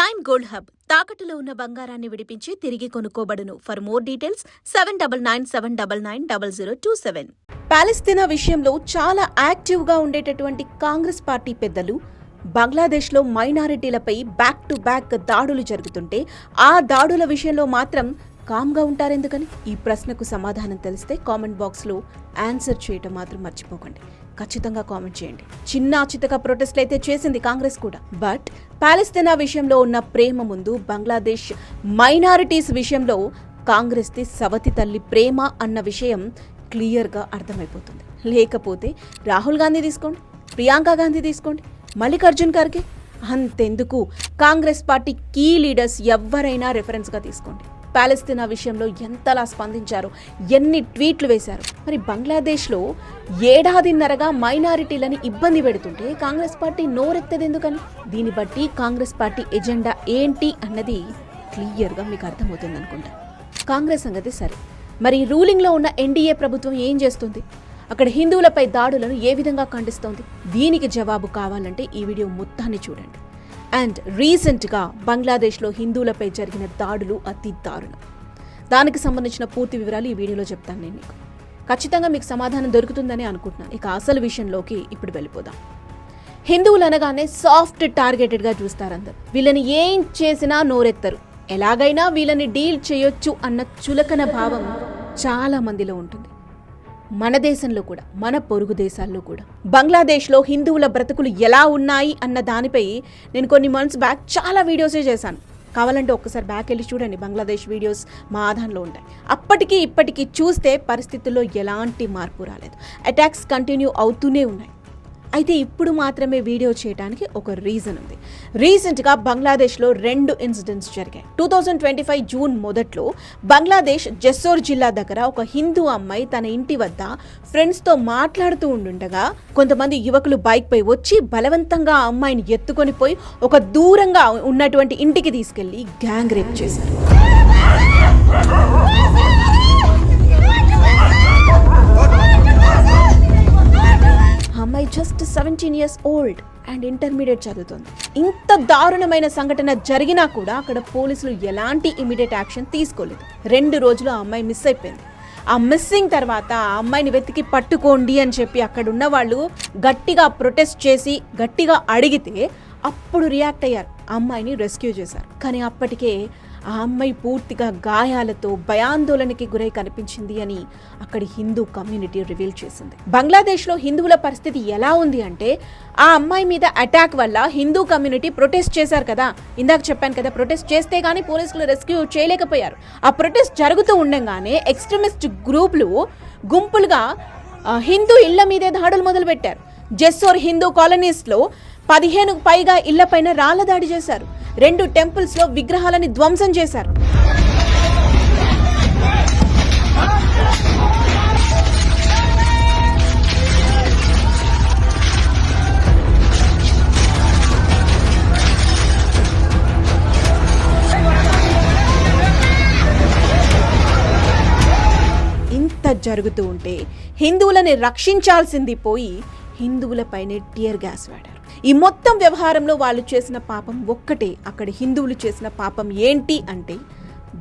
Prime gold hub తాకట్టులో ఉన్న బంగారాన్ని విడిపించి తిరిగి కొనుక్కోబడును. For more details seven double nine seven double nine double zero two seven పాలస్తీనా విషయంలో చాలా యాక్టివ్గా ఉండేటటువంటి కాంగ్రెస్ పార్టీ పెద్దలు బంగ్లాదేశ్లో మైనారిటీలపై బ్యాక్ టు బ్యాక్ దాడులు జరుగుతుంటే ఆ దాడుల విషయంలో మాత్రం కామ్గా ఉంటారెందుకని? ఈ ప్రశ్నకు సమాధానం తెలిస్తే కామెంట్ బాక్స్లో ఆన్సర్ చేయటం మాత్రం మర్చిపోకండి. ఖచ్చితంగా కామెంట్ చేయండి. చిన్న చితక ప్రొటెస్ట్లు అయితే చేసింది కాంగ్రెస్ కూడా. బట్ పాలస్తీనా విషయంలో ఉన్న ప్రేమ ముందు బంగ్లాదేశ్ మైనారిటీస్ విషయంలో కాంగ్రెస్ది సవతి తల్లి ప్రేమ అన్న విషయం క్లియర్గా అర్థమైపోతుంది. లేకపోతే రాహుల్ గాంధీ తీసుకోండి ప్రియాంక గాంధీ తీసుకోండి మల్లికార్జున్ ఖర్గే అంతెందుకు. కాంగ్రెస్ పార్టీ కీ లీడర్స్ ఎవరైనా రెఫరెన్స్గా తీసుకోండి. పాలస్తీనా విషయంలో ఎంతలా స్పందించారు? ఎన్ని ట్వీట్లు వేశారు? మరి బంగ్లాదేశ్లో ఏడాదిన్నరగా మైనారిటీలని ఇబ్బంది పెడుతుంటే కాంగ్రెస్ పార్టీ నోరెత్తది ఎందుకని దీన్ని బట్టి కాంగ్రెస్ పార్టీ ఎజెండా ఏంటి అన్నది క్లియర్గా మీకు అర్థమవుతుంది అనుకుంటా కాంగ్రెస్ సంగతి సరే. మరి రూలింగ్లో ఉన్న ఎన్డీఏ ప్రభుత్వం ఏం చేస్తుంది? అక్కడ హిందువులపై దాడులను ఏ విధంగా ఖండిస్తోంది? దీనికి జవాబు కావాలంటే ఈ వీడియో మొత్తాన్ని చూడండి. అండ్ రీసెంట్గా బంగ్లాదేశ్లో హిందువులపై జరిగిన దాడులు అతి దారుణం. దానికి సంబంధించిన పూర్తి వివరాలు ఈ వీడియోలో చెప్తాను నేను మీకు. ఖచ్చితంగా మీకు సమాధానం దొరుకుతుందని అనుకుంటున్నాను ఇక అసలు విషయంలోకి ఇప్పుడు వెళ్ళిపోదాం. హిందువులు అనగానే సాఫ్ట్ టార్గెటెడ్గా చూస్తారు అందరు. వీళ్ళని ఏం చేసినా నోరెత్తరు. ఎలాగైనా వీళ్ళని డీల్ చేయొచ్చు అన్న చులకన భావం చాలా మందిలో ఉంటుంది. మన దేశంలో కూడా మన పొరుగు దేశాల్లో కూడా. బంగ్లాదేశ్లో హిందువుల బ్రతుకులు ఎలా ఉన్నాయి అన్న దానిపై నేను కొన్ని మంత్స్ బ్యాక్ చాలా వీడియోసే చేశాను. కావాలంటే ఒక్కసారి బ్యాక్ వెళ్ళి చూడండి బంగ్లాదేశ్ వీడియోస్ మా ఆధారంలో ఉంటాయి. అప్పటికి ఇప్పటికీ చూస్తే పరిస్థితుల్లో ఎలాంటి మార్పు రాలేదు. అటాక్స్ కంటిన్యూ అవుతూనే ఉన్నాయి. అయితే ఇప్పుడు మాత్రమే వీడియో చేయడానికి ఒక రీజన్ ఉంది. రీసెంట్గా బంగ్లాదేశ్లో రెండు ఇన్సిడెంట్స్ జరిగాయి. Two thousand twenty five June మొదట్లో బంగ్లాదేశ్ జెస్సోర్ జిల్లా దగ్గర ఒక హిందూ అమ్మాయి తన ఇంటి వద్ద ఫ్రెండ్స్తో మాట్లాడుతూ ఉండుండగా కొంతమంది యువకులు బైక్పై వచ్చి బలవంతంగా ఆ అమ్మాయిని ఎత్తుకొని పోయి ఒక దూరంగా ఉన్నటువంటి ఇంటికి తీసుకెళ్ళి గ్యాంగ్ రేప్ చేశారు. అమ్మాయి just seventeen years old and intermediate చదువుతుంది. ఇంత దారుణమైన సంఘటన జరిగినా కూడా అక్కడ పోలీసులు ఎలాంటి ఇమీడియట్ యాక్షన్ తీసుకోలేదు. రెండు రోజులు ఆ అమ్మాయి మిస్ అయిపోయింది. ఆ మిస్సింగ్ తర్వాత ఆ అమ్మాయిని వెతికి పట్టుకోండి అని చెప్పి అక్కడ ఉన్న వాళ్ళు గట్టిగా ప్రొటెస్ట్ చేసి గట్టిగా అడిగితే అప్పుడు రియాక్ట్ అయ్యారు. అమ్మాయిని రెస్క్యూ చేశారు. కానీ అప్పటికే ఆ అమ్మాయి పూర్తిగా గాయాలతో భయాందోళనకి గురై కనిపించింది అని అక్కడి హిందూ కమ్యూనిటీ రివీల్ చేసింది. బంగ్లాదేశ్లో హిందువుల పరిస్థితి ఎలా ఉంది అంటే ఆ అమ్మాయి మీద అటాక్ వల్ల హిందూ కమ్యూనిటీ ప్రొటెస్ట్ చేశారు కదా. ఇందాక చెప్పాను కదా ప్రొటెస్ట్ చేస్తే కానీ పోలీసులు రెస్క్యూ చేయలేకపోయారు. ఆ ప్రొటెస్ట్ జరుగుతూ ఉండగానే ఎక్స్ట్రీమిస్ట్ గ్రూపులు గుంపులుగా హిందూ ఇళ్ళ మీదే దాడులు మొదలుపెట్టారు. జెస్సోర్ హిందూ కాలనీస్లో పదిహేనుకు పైగా ఇళ్ళపైన రాళ్ళ దాడి చేశారు. రెండు టెంపుల్స్లో విగ్రహాలని ధ్వంసం చేశారు. ఇంత జరుగుతూ ఉంటే హిందువులని రక్షించాల్సింది పోయి హిందువులపైనే టియర్ గ్యాస్ వాడారు. ఈ మొత్తం వ్యవహారంలో వాళ్ళు చేసిన పాపం ఒక్కటే. అక్కడ హిందువులు చేసిన పాపం ఏంటి అంటే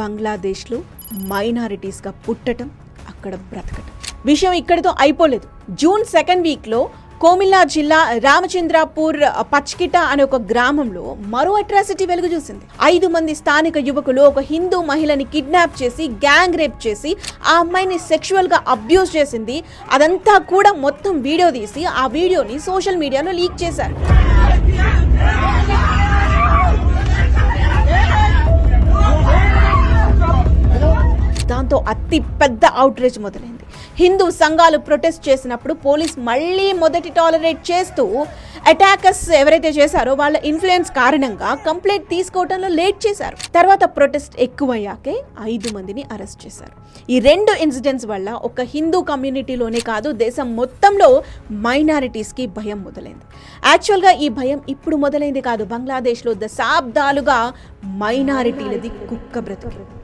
బంగ్లాదేశ్లో మైనారిటీస్గా పుట్టటం అక్కడ బ్రతకటం. విషయం ఇక్కడితో అయిపోలేదు. జూన్ సెకండ్ వీక్లో కోమిల్లా జిల్లా రామచంద్రాపూర్ పచ్కిట అనే ఒక గ్రామంలో మరో అట్రాసిటీ వెలుగు చూసింది. ఐదు మంది స్థానిక యువకులు ఒక హిందూ మహిళని కిడ్నాప్ చేసి గ్యాంగ్ రేప్ చేసి ఆ అమ్మాయిని సెక్షువల్గా అబ్యూస్ చేసింది. అదంతా కూడా మొత్తం వీడియో తీసి ఆ వీడియోని సోషల్ మీడియాలో లీక్ చేశారు. దీంతో అతి పెద్ద అవుట్రేజ్ మొదలైంది. హిందూ సంఘాలు ప్రొటెస్ట్ చేసినప్పుడు పోలీస్ మళ్ళీ మొదటి టాలరేట్ చేస్తూ అటాకర్స్ ఎవరైతే చేశారో వాళ్ళ ఇన్ఫ్లుయెన్స్ కారణంగా కంప్లైంట్ తీసుకోవడంలో లేట్ చేశారు. తర్వాత ప్రొటెస్ట్ ఎక్కువయ్యాకే ఐదు మందిని అరెస్ట్ చేశారు. ఈ రెండు ఇన్సిడెంట్స్ వల్ల ఒక హిందూ కమ్యూనిటీలోనే కాదు దేశం మొత్తంలో మైనారిటీస్కి భయం మొదలైంది. యాక్చువల్గా ఈ భయం ఇప్పుడు మొదలైంది కాదు బంగ్లాదేశ్లో దశాబ్దాలుగా మైనారిటీలది కుక్క బ్రతుకు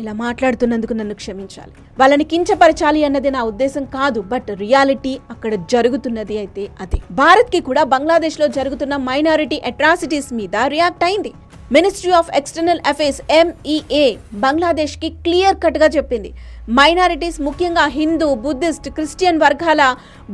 ఇలా మాట్లాడుతున్నందుకు నన్ను క్షమించాలి. వాళ్ళని కించపరచాలి అన్నది నా ఉద్దేశం కాదు బట్ రియాలిటీ అక్కడ జరుగుతున్నది అయితే అదే. భారత్కి కూడా బంగ్లాదేశ్లో జరుగుతున్న మైనారిటీ అట్రాసిటీస్ మీద రియాక్ట్ అయింది. Ministry of external affairs MEA బంగ్లాదేశ్కి clear కట్గా చెప్పింది. మైనారిటీస్ ముఖ్యంగా హిందూ బుద్ధిస్ట్ క్రిస్టియన్ వర్గాల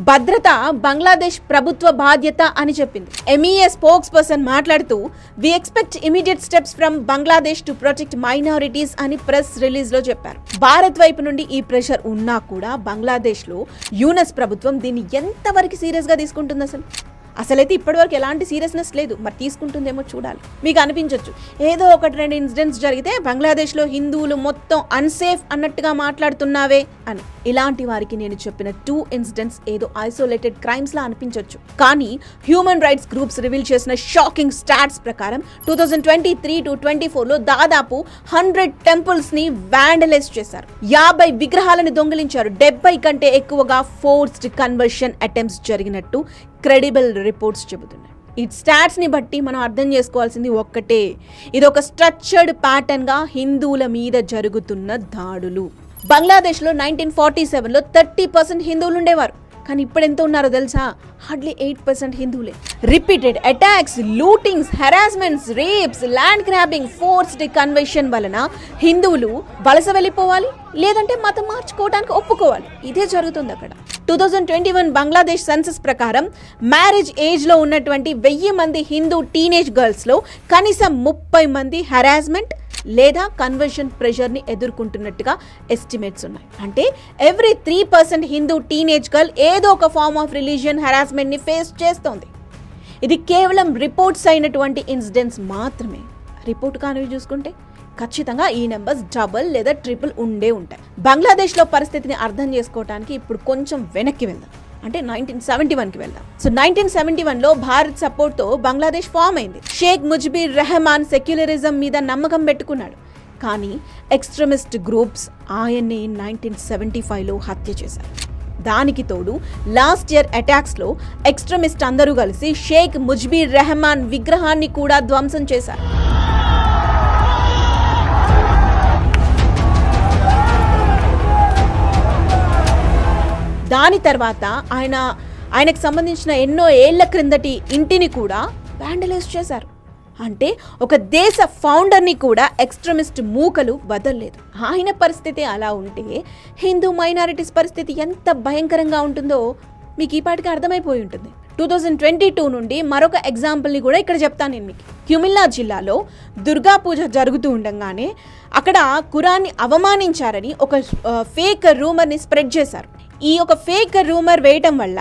భద్రత బంగ్లాదేశ్ ప్రభుత్వ బాధ్యత అని చెప్పింది. ఎంఈఏ స్పోక్స్ పర్సన్ మాట్లాడుతూ we expect immediate steps from Bangladesh to protect minorities అని ప్రెస్ రిలీజ్లో చెప్పారు. భారత్ వైపు నుండి ఈ ప్రెషర్ ఉన్నా కూడా బంగ్లాదేశ్లో యూనస్ ప్రభుత్వం దీన్ని ఎంతవరకు సీరియస్గా తీసుకుంటుంది అసలు? అసలైతే ఇప్పటివరకు ఎలాంటి సీరియస్నెస్ లేదు. మరి తీసుకుంటుందేమో చూడాలి. మీకు అనిపించవచ్చు ఏదో ఒకటి రెండు ఇన్సిడెంట్స్ జరిగితే బంగ్లాదేశ్లో హిందువులు మొత్తం అన్సేఫ్ అన్నట్టుగా మాట్లాడుతున్నావే అని. ఇలాంటి వారికి నేను చెప్పిన టూ ఇన్సిడెంట్స్ ఏదో ఐసోలేటెడ్ క్రైమ్స్ లా అనిపించవచ్చు కానీ హ్యూమన్ రైట్స్ గ్రూప్స్ రివీల్ చేసిన షాకింగ్ స్టాట్స్ ప్రకారం two thousand twenty three to twenty ఫోర్లో దాదాపు హండ్రెడ్ టెంపుల్స్ని వ్యాండలైజ్ చేశారు. యాభై విగ్రహాలను దొంగిలించారు. డెబ్బై కంటే ఎక్కువగా ఫోర్స్డ్ కన్వర్షన్ అటెంప్ట్స్ జరిగినట్టు క్రెడిబుల్ రిపోర్ట్స్ చెబుతున్నాయి. ఈ స్టాట్స్ని బట్టి మనం అర్థం చేసుకోవాల్సింది ఒక్కటే. ఇది ఒక స్ట్రక్చర్డ్ ప్యాటర్న్గా హిందువుల మీద జరుగుతున్న దాడులు. బంగ్లాదేశ్లో నైన్టీన్ ఫార్టీ సెవెన్లో థర్టీ పర్సెంట్ హిందువులు ఉండేవారు. కానీ ఇప్పుడు ఎంత ఉన్నారో తెలుసా? హార్డ్లీ ఎయిట్ పర్సెంట్ హిందువులే. Repeated attacks lootings harassments rapes land grabbing forced convention వలన హిందువులు వలస వెళ్ళిపోవాలి లేదంటే మతం మార్చుకోవడానికి ఒప్పుకోవాలి. ఇదే జరుగుతుంది అక్కడ. Two thousand twenty one Bangladesh census ప్రకారం మ్యారేజ్ ఏజ్లో ఉన్నటువంటి వెయ్యి మంది హిందూ టీనేజ్ గర్ల్స్లో కనీసం ముప్పై మంది హెరాస్మెంట్ లేదా కన్వర్షన్ ప్రెషర్ని ఎదుర్కొంటున్నట్టుగా ఎస్టిమేట్స్ ఉన్నాయి. అంటే every three percent Hindu teenage girl ఏదో ఒక ఫార్మ్ ఆఫ్ రిలీజియన్ హెరాస్మెంట్ని ఫేస్ చేస్తోంది. ఇది కేవలం రిపోర్ట్స్ అయినటువంటి ఇన్సిడెంట్స్ మాత్రమే. రిపోర్ట్ కానివి చూసుకుంటే ఖచ్చితంగా ఈ నెంబర్స్ డబుల్ లేదా ట్రిపుల్ ఉండే ఉంటాయి. బంగ్లాదేశ్లో పరిస్థితిని అర్థం చేసుకోవడానికి ఇప్పుడు కొంచెం వెనక్కి వెళ్దాం. అంటే నైన్టీన్ సెవెంటీ వన్కి వెళ్దాం. సో నైన్టీన్ సెవెంటీ వన్లో భారత్ సపోర్ట్తో బంగ్లాదేశ్ ఫామ్ అయింది. షేక్ ముజ్బీర్ రెహమాన్ సెక్యులరిజం మీద నమ్మకం పెట్టుకున్నాడు. కానీ ఎక్స్ట్రీమిస్ట్ గ్రూప్స్ ఆయన్ని నైన్టీన్ సెవెంటీ ఫైవ్లో హత్య చేశారు. దానికి తోడు లాస్ట్ ఇయర్ అటాక్స్లో ఎక్స్ట్రీమిస్ట్ అందరూ కలిసి షేక్ ముజ్బీర్ రెహమాన్ విగ్రహాన్ని కూడా ధ్వంసం చేశారు. దాని తర్వాత ఆయన ఆయనకు సంబంధించిన ఎన్నో ఏళ్ళ క్రిందటి ఇంటిని కూడా వ్యాండలైజ్ చేశారు. అంటే ఒక దేశ ఫౌండర్ని కూడా ఎక్స్ట్రీమిస్ట్ మూకలు వదలలేదు. ఆయన పరిస్థితి అలా ఉంటే హిందూ మైనారిటీస్ పరిస్థితి ఎంత భయంకరంగా ఉంటుందో మీకు ఈ పాటికి అర్థమైపోయి ఉంటుంది. టూ థౌజండ్ ట్వంటీ టూ నుండి మరొక ఎగ్జాంపుల్ని కూడా ఇక్కడ చెప్తాను నేను మీకు. క్యుమిల్లా జిల్లాలో దుర్గా పూజ జరుగుతూ ఉండగానే అక్కడ కురాన్ని అవమానించారని ఒక ఫేక్ రూమర్ని స్ప్రెడ్ చేశారు. ఈ ఒక ఫేక్ రూమర్ వేయటం వల్ల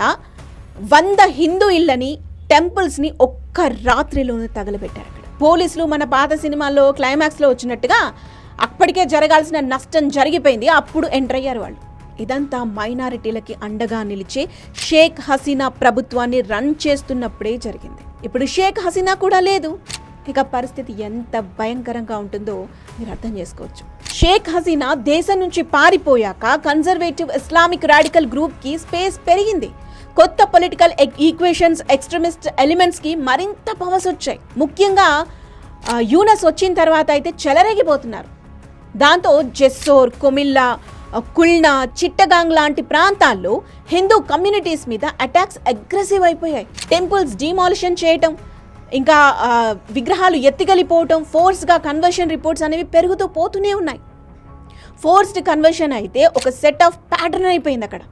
వంద హిందూ ఇళ్ళని టెంపుల్స్ని ఒక్క రాత్రిలోనే తగలబెట్టారు అక్కడ. పోలీసులు మన పాత సినిమాల్లో క్లైమాక్స్లో వచ్చినట్టుగా అప్పటికే జరగాల్సిన నష్టం జరిగిపోయింది. అప్పుడు ఎంటర్ అయ్యారు వాళ్ళు. ఇదంతా మైనారిటీలకి అండగా నిలిచే షేక్ హసీనా ప్రభుత్వాన్ని రన్ చేస్తున్నప్పుడే జరిగింది. ఇప్పుడు షేక్ హసీనా కూడా లేదు. ఇక పరిస్థితి ఎంత భయంకరంగా ఉంటుందో మీరు అర్థం చేసుకోవచ్చు. షేక్ హసీనా దేశం నుంచి పారిపోయాక కన్జర్వేటివ్ ఇస్లామిక్ రాడికల్ గ్రూప్కి స్పేస్ పెరిగింది. కొత్త పొలిటికల్ ఈక్వేషన్స్ ఎక్స్ట్రీమిస్ట్ ఎలిమెంట్స్కి మరింత పవర్స్ వచ్చాయి. ముఖ్యంగా యూనస్ వచ్చిన తర్వాత అయితే చెలరేగిపోతున్నారు. దాంతో జెస్సోర్ కొమిల్లా కుల్నా చిట్టగాంగ్ లాంటి ప్రాంతాల్లో హిందూ కమ్యూనిటీస్ మీద అటాక్స్ అగ్రెసివ్ అయిపోయాయి. టెంపుల్స్ డిమాలిషన్ చేయటం ఇంకా విగ్రహాలు ఎత్తిగలిపోవటం ఫోర్స్గా కన్వర్షన్ రిపోర్ట్స్ అనేవి పెరుగుతూ పోతూనే ఉన్నాయి. ఫోర్స్డ్ కన్వర్షన్ అయితే ఒక సెట్ ఆఫ్ ప్యాటర్న్ అయిపోయింది అక్కడ.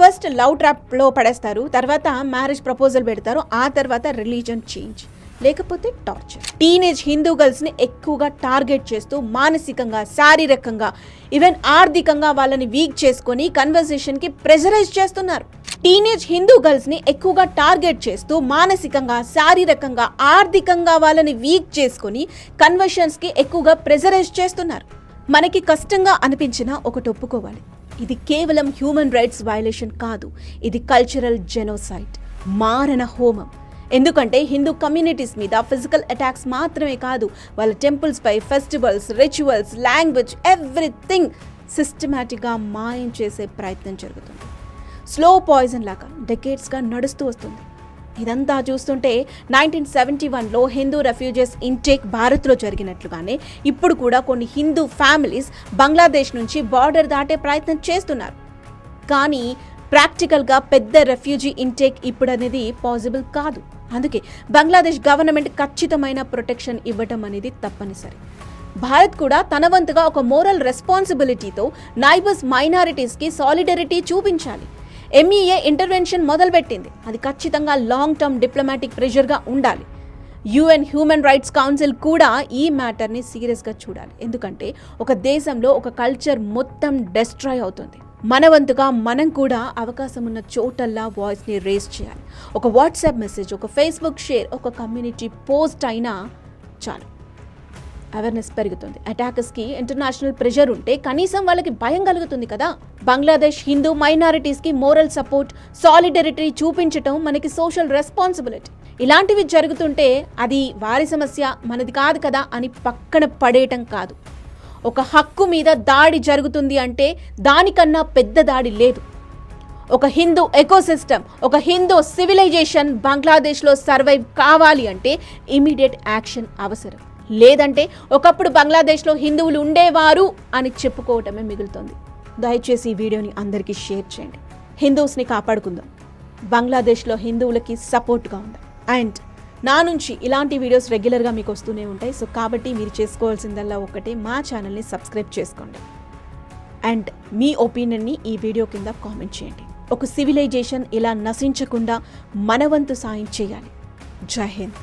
ఫస్ట్ లవ్ ట్రాప్లో పడేస్తారు తర్వాత మ్యారేజ్ ప్రపోజల్ పెడతారు ఆ తర్వాత రిలీజన్ చేంజ్ లేకపోతే టార్చర్. టీనేజ్ హిందూ గర్ల్స్ని ఎక్కువగా టార్గెట్ చేస్తూ మానసికంగా శారీరకంగా ఈవెన్ ఆర్థికంగా వాళ్ళని వీక్ చేసుకొని కన్వర్సేషన్కి ప్రెజరైజ్ చేస్తున్నారు. టీనేజ్ హిందూ గర్ల్స్ని ఎక్కువగా టార్గెట్ చేస్తూ మానసికంగా శారీరకంగా ఆర్థికంగా వాళ్ళని వీక్ చేసుకొని కన్వర్షన్స్కి ఎక్కువగా ప్రెజరైజ్ చేస్తున్నారు. మనకి కష్టంగా అనిపించినా ఒకటి ఒప్పుకోవాలి. ఇది కేవలం హ్యూమన్ రైట్స్ వయలేషన్ కాదు. ఇది కల్చరల్ జెనోసైట్ మారణ హోమం. ఎందుకంటే హిందూ కమ్యూనిటీస్ మీద ఫిజికల్ అటాక్స్ మాత్రమే కాదు వాళ్ళ టెంపుల్స్పై ఫెస్టివల్స్ రిచువల్స్ లాంగ్వేజ్ ఎవ్రీథింగ్ సిస్టమేటిక్గా మాయం చేసే ప్రయత్నం జరుగుతుంది. స్లో పాయిజన్ లాగా డెకేట్స్గా నడుస్తూ వస్తుంది. ఇదంతా చూస్తుంటే నైన్టీన్ సెవెంటీ వన్లో హిందూ రెఫ్యూజెస్ ఇంటేక్ భారత్లో జరిగినట్లుగానే ఇప్పుడు కూడా కొన్ని హిందూ ఫ్యామిలీస్ బంగ్లాదేశ్ నుంచి బార్డర్ దాటే ప్రయత్నం చేస్తున్నారు. కానీ ప్రాక్టికల్గా పెద్ద రెఫ్యూజీ ఇంటేక్ ఇప్పుడు అనేది పాసిబుల్ కాదు. అందుకే బంగ్లాదేశ్ గవర్నమెంట్ ఖచ్చితమైన ప్రొటెక్షన్ ఇవ్వటం అనేది తప్పనిసరి. భారత్ కూడా తన వంతుగా ఒక మోరల్ రెస్పాన్సిబిలిటీతో నైబర్స్ మైనారిటీస్కి సాలిడరిటీ చూపించాలి. ఎంఈఏ ఇంటర్వెన్షన్ మొదలుపెట్టింది. అది ఖచ్చితంగా లాంగ్ టర్మ్ డిప్లొమాటిక్ ప్రెషర్గా ఉండాలి. యుఎన్ హ్యూమన్ రైట్స్ కౌన్సిల్ కూడా ఈ మ్యాటర్ని సీరియస్గా చూడాలి. ఎందుకంటే ఒక దేశంలో ఒక కల్చర్ మొత్తం డెస్ట్రాయ్ అవుతుంది. మనవంతుగా మనం కూడా అవకాశం ఉన్న చోటల్లా వాయిస్ని రేస్ చేయాలి. ఒక వాట్సాప్ మెసేజ్ ఒక ఫేస్బుక్ షేర్ ఒక కమ్యూనిటీ పోస్ట్ అయినా చాలు. అవేర్నెస్ పెరుగుతుంది. అటాకర్స్కి ఇంటర్నేషనల్ ప్రెషర్ ఉంటే కనీసం వాళ్ళకి భయం కలుగుతుంది కదా. బంగ్లాదేశ్ హిందూ మైనారిటీస్కి మోరల్ సపోర్ట్ సాలిడరిటీ చూపించటం మనకి సోషల్ రెస్పాన్సిబిలిటీ ఇలాంటివి జరుగుతుంటే అది వారి సమస్య మనది కాదు కదా అని పక్కన పడేయటం కాదు. ఒక హక్కు మీద దాడి జరుగుతుంది అంటే దానికన్నా పెద్ద దాడి లేదు. ఒక హిందూ ఎకోసిస్టమ్ ఒక హిందూ సివిలైజేషన్ బంగ్లాదేశ్లో సర్వైవ్ కావాలి అంటే ఇమీడియట్ యాక్షన్ అవసరం. లేదంటే ఒకప్పుడు బంగ్లాదేశ్లో హిందువులు ఉండేవారు అని చెప్పుకోవటమే మిగులుతుంది. దయచేసి ఈ వీడియోని అందరికీ షేర్ చేయండి. హిందూస్ని కాపాడుకుందాం. బంగ్లాదేశ్లో హిందువులకి సపోర్ట్గా ఉంది. అండ్ నా నుంచి ఇలాంటి వీడియోస్ రెగ్యులర్గా మీకు వస్తూనే ఉంటాయి. సో కాబట్టి మీరు చేసుకోవాల్సిందల్లా ఒకటే మా ఛానల్ని సబ్స్క్రైబ్ చేసుకోండి. అండ్ మీ ఒపీనియన్ని ఈ వీడియో కింద కామెంట్ చేయండి. ఒక సివిలైజేషన్ ఇలా నశించకుండా మనవంతు సాయం చేయాలి. జై హింద్.